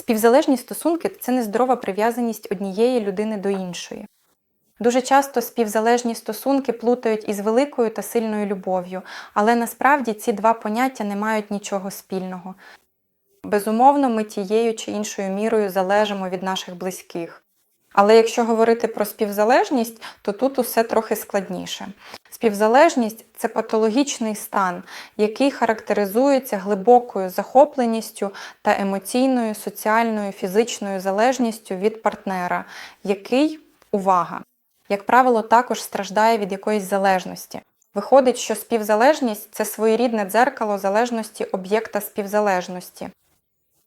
Співзалежні стосунки це нездорова прив'язаність однієї людини до іншої. Дуже часто співзалежні стосунки плутають із великою та сильною любов'ю, але насправді ці два поняття не мають нічого спільного. Безумовно, ми тією чи іншою мірою залежимо від наших близьких. Але якщо говорити про співзалежність, то тут усе трохи складніше. Співзалежність це патологічний стан, який характеризується глибокою захопленістю та емоційною, соціальною, фізичною залежністю від партнера, який, увага, як правило, також страждає від якоїсь залежності. Виходить, що співзалежність це своєрідне дзеркало залежності об'єкта співзалежності.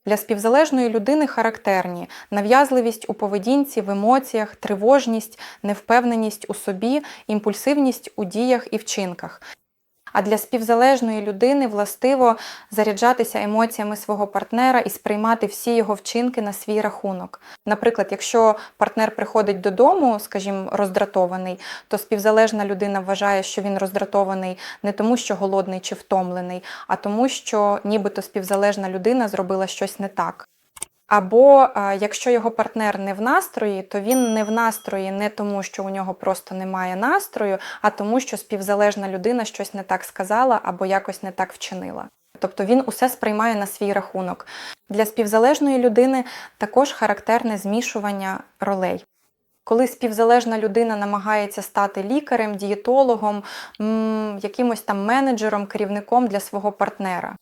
Для співзалежної людини характерні нав'язливість у поведінці, в емоціях, тривожність, невпевненість у собі, імпульсивність у діях і вчинках. А для співзалежної людини властиво заряджатися емоціями свого партнера і сприймати всі його вчинки на свій рахунок. Наприклад, якщо партнер приходить додому, скажімо, роздратований, то співзалежна людина вважає, що він роздратований не тому, що голодний чи втомлений, а тому, що нібито співзалежна людина зробила щось не так. Або якщо його партнер не в настрої, то він не в настрої не тому, що у нього просто немає настрою, а тому, що співзалежна людина щось не так сказала або якось не так вчинила. Тобто він усе сприймає на свій рахунок. Для співзалежної людини також характерне змішування ролей. Коли співзалежна людина намагається стати лікарем, дієтологом, якимось там менеджером, керівником для свого партнера.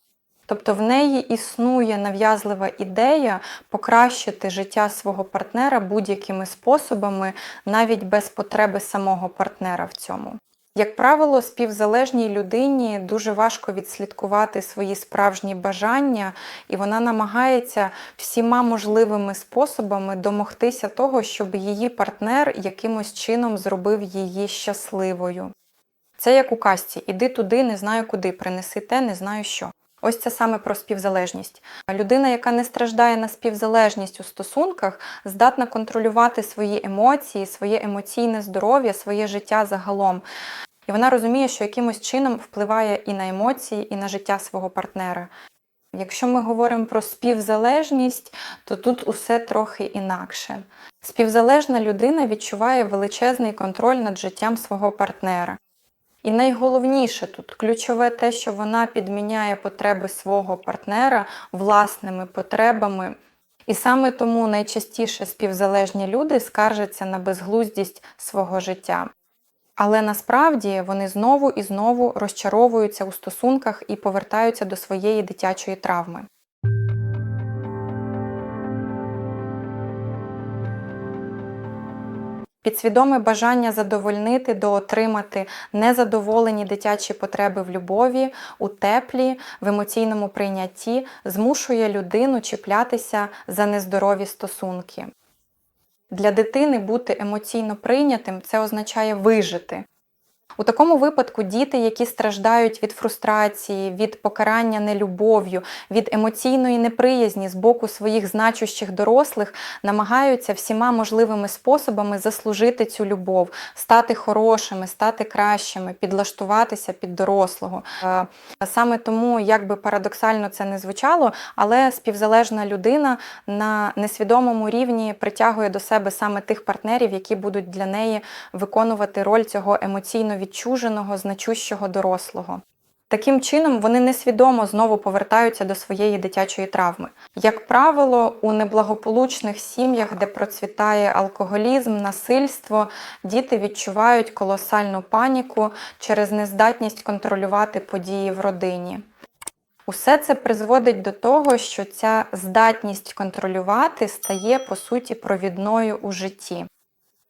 Тобто в неї існує нав'язлива ідея покращити життя свого партнера будь-якими способами, навіть без потреби самого партнера в цьому. Як правило, співзалежній людині дуже важко відслідкувати свої справжні бажання, і вона намагається всіма можливими способами домогтися того, щоб її партнер якимось чином зробив її щасливою. Це як у казці: іди туди, не знаю куди, принеси те, не знаю що. Ось це саме про співзалежність. Людина, яка не страждає на співзалежність у стосунках, здатна контролювати свої емоції, своє емоційне здоров'я, своє життя загалом. І вона розуміє, що якимось чином впливає і на емоції, і на життя свого партнера. Якщо ми говоримо про співзалежність, то тут усе трохи інакше. Співзалежна людина відчуває величезний контроль над життям свого партнера. І найголовніше тут ключове те, що вона підміняє потреби свого партнера власними потребами. І саме тому найчастіше співзалежні люди скаржаться на безглуздість свого життя. Але насправді вони знову і знову розчаровуються у стосунках і повертаються до своєї дитячої травми. Підсвідоме бажання задовольнити, доотримати незадоволені дитячі потреби в любові, у теплі, в емоційному прийнятті змушує людину чіплятися за нездорові стосунки. Для дитини бути емоційно прийнятим це означає вижити. У такому випадку діти, які страждають від фрустрації, від покарання нелюбов'ю, від емоційної неприязні з боку своїх значущих дорослих, намагаються всіма можливими способами заслужити цю любов, стати хорошими, стати кращими, підлаштуватися під дорослого. Е, Саме тому, як би парадоксально це не звучало, але співзалежна людина на несвідомому рівні притягує до себе саме тих партнерів, які будуть для неї виконувати роль цього емоційно відчуженого, значущого дорослого. Таким чином, вони несвідомо знову повертаються до своєї дитячої травми. Як правило, у неблагополучних сім'ях, де процвітає алкоголізм, насильство, діти відчувають колосальну паніку через нездатність контролювати події в родині. Усе це призводить до того, що ця здатність контролювати стає по суті провідною у житті.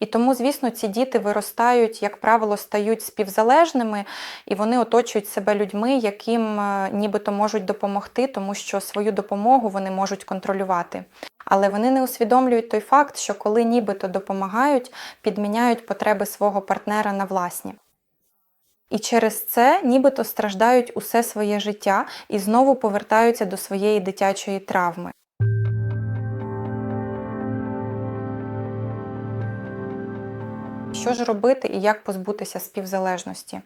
І тому, звісно, ці діти виростають, як правило, стають співзалежними, і вони оточують себе людьми, яким е, нібито можуть допомогти, тому що свою допомогу вони можуть контролювати. Але вони не усвідомлюють той факт, що коли нібито допомагають, підміняють потреби свого партнера на власні. І через це нібито страждають усе своє життя і знову повертаються до своєї дитячої травми. Що ж робити і як позбутися співзалежності?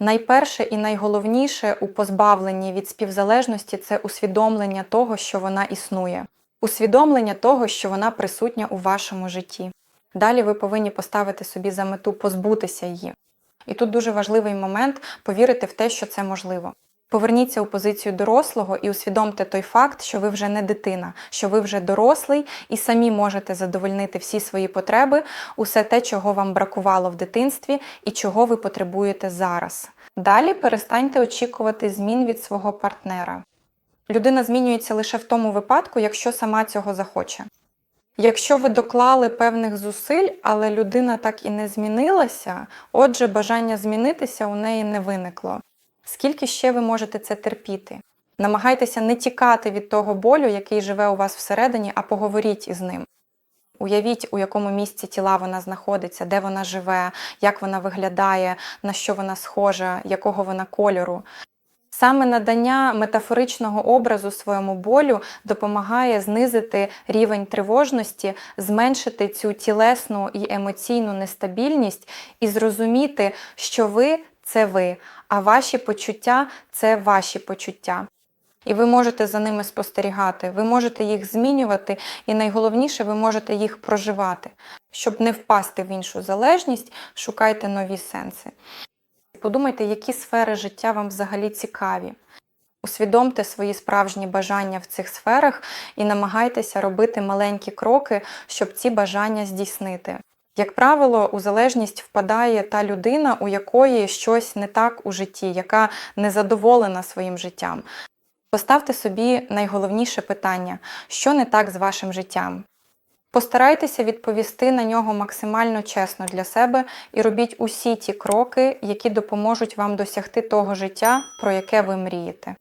Найперше і найголовніше у позбавленні від співзалежності це усвідомлення того, що вона існує. усвідомлення того, що вона присутня у вашому житті. Далі ви повинні поставити собі за мету позбутися її. І тут дуже важливий момент повірити в те, що це можливо. Поверніться у позицію дорослого і усвідомте той факт, що ви вже не дитина, що ви вже дорослий і самі можете задовольнити всі свої потреби, усе те, чого вам бракувало в дитинстві і чого ви потребуєте зараз. Далі перестаньте очікувати змін від свого партнера. Людина змінюється лише в тому випадку, якщо сама цього захоче. Якщо ви доклали певних зусиль, але людина так і не змінилася, отже, бажання змінитися у неї не виникло. Скільки ще ви можете це терпіти? Намагайтеся не тікати від того болю, який живе у вас всередині, а поговоріть із ним. Уявіть, у якому місці тіла вона знаходиться, де вона живе, як вона виглядає, на що вона схожа, якого вона кольору. Саме надання метафоричного образу своєму болю допомагає знизити рівень тривожності, зменшити цю тілесну і емоційну нестабільність і зрозуміти, що ви це ви, а ваші почуття це ваші почуття. І ви можете за ними спостерігати, ви можете їх змінювати, і найголовніше, ви можете їх проживати. Щоб не впасти в іншу залежність, шукайте нові сенси. Подумайте, які сфери життя вам взагалі цікаві. Усвідомте свої справжні бажання в цих сферах і намагайтеся робити маленькі кроки, щоб ці бажання здійснити. Як правило, у залежність впадає та людина, у якої щось не так у житті, яка незадоволена своїм життям. Поставте собі найголовніше питання, що не так з вашим життям. Постарайтеся відповісти на нього максимально чесно для себе і робіть усі ті кроки, які допоможуть вам досягти того життя, про яке ви мрієте.